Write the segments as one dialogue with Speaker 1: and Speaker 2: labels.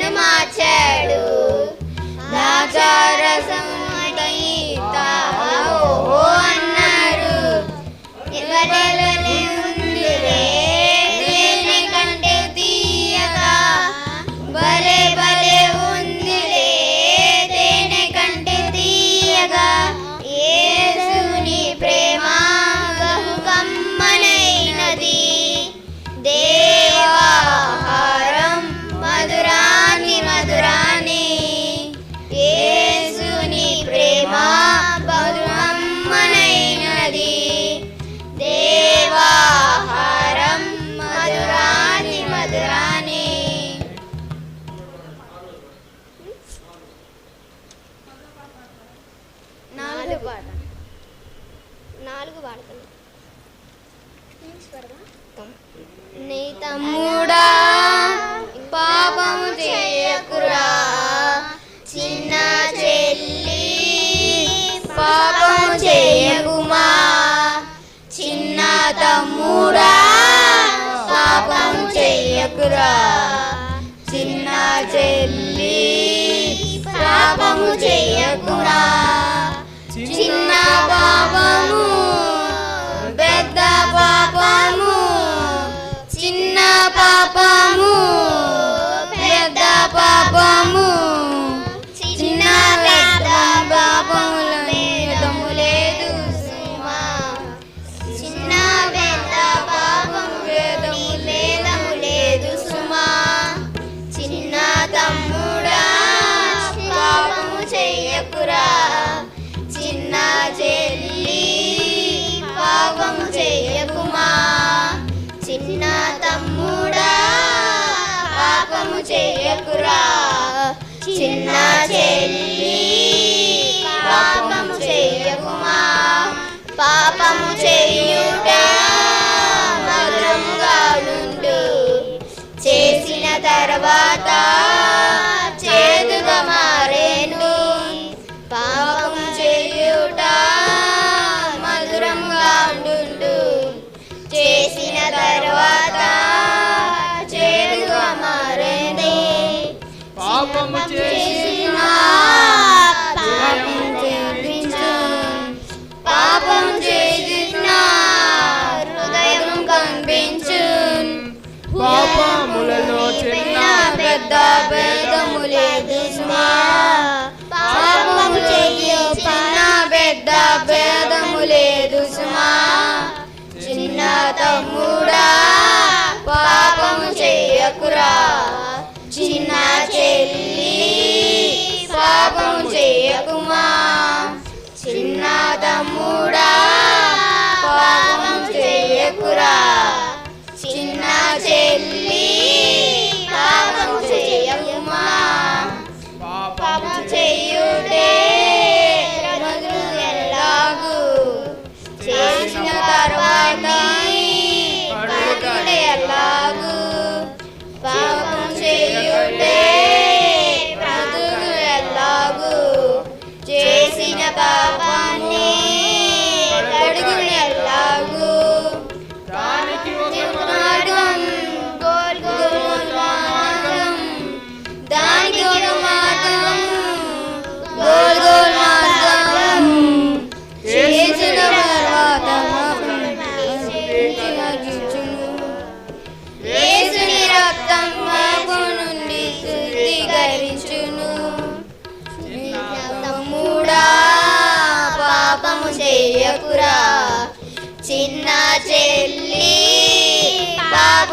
Speaker 1: మార్చాడు.
Speaker 2: రాజా
Speaker 1: నాలుగు వాడుకున్నాం
Speaker 2: నీ తమ్ముడా పాపము చేయకురా చిన్న చెల్లి పాపము చేయకుమా చిన్న తమ్ముడా పాపం చేయకురా చిన్న చెల్లి పాపము చేయకురా చిన్న పాపము Bata Sabbath. Santa.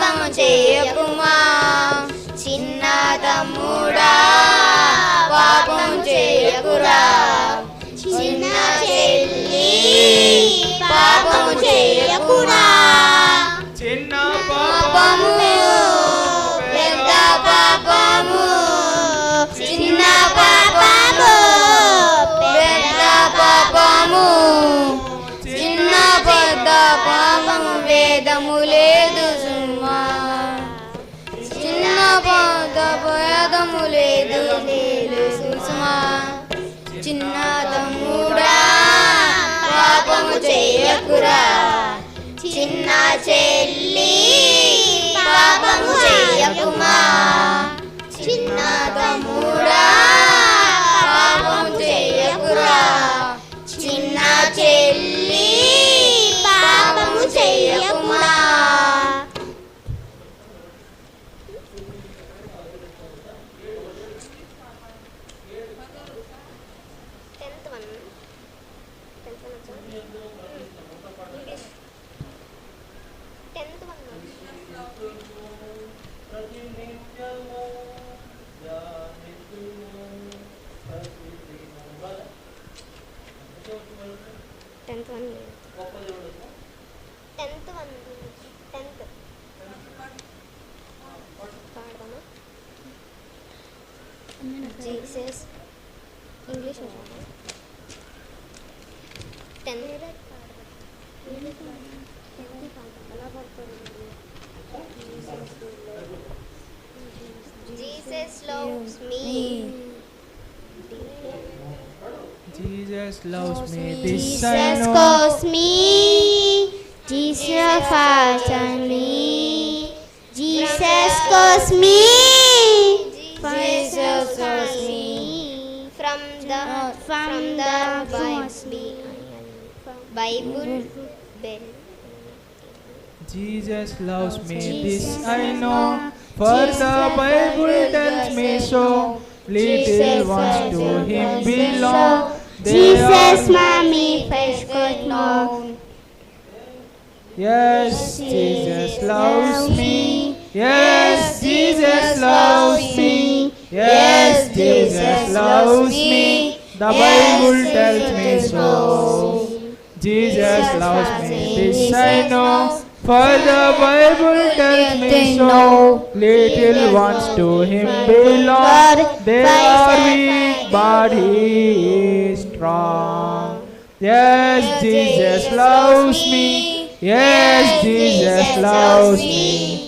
Speaker 2: పాపము చేయకుమా? చిన్న తమ్ముడా పాపం
Speaker 3: చేయకురా? చిన్న
Speaker 2: చెల్లి పాపం చేయకురా? చేయకురా చిన్న చెల్లి పాపము చెయ్యకుమా
Speaker 1: Jesus. English Ten. Jesus loves me.
Speaker 3: Jesus loves me. This
Speaker 2: Jesus calls me. Jesus fights on me. Jesus calls me.
Speaker 1: From the
Speaker 2: From
Speaker 1: from
Speaker 2: the
Speaker 1: the Bible. Bible bell.
Speaker 3: Jesus loves me, this I know. For the Bible tells me so. Little ones to him belong.
Speaker 2: Jesus,
Speaker 3: are-
Speaker 2: mommy, first could know.
Speaker 3: Yes, Jesus loves me. Yes, Jesus loves me. Yes, Jesus loves me. The Bible tells me so. Jesus loves me, this I know. For the Bible tells me so. Little ones to him belong. They are weak, but he is strong. Yes, Jesus loves me. Yes, Jesus loves me.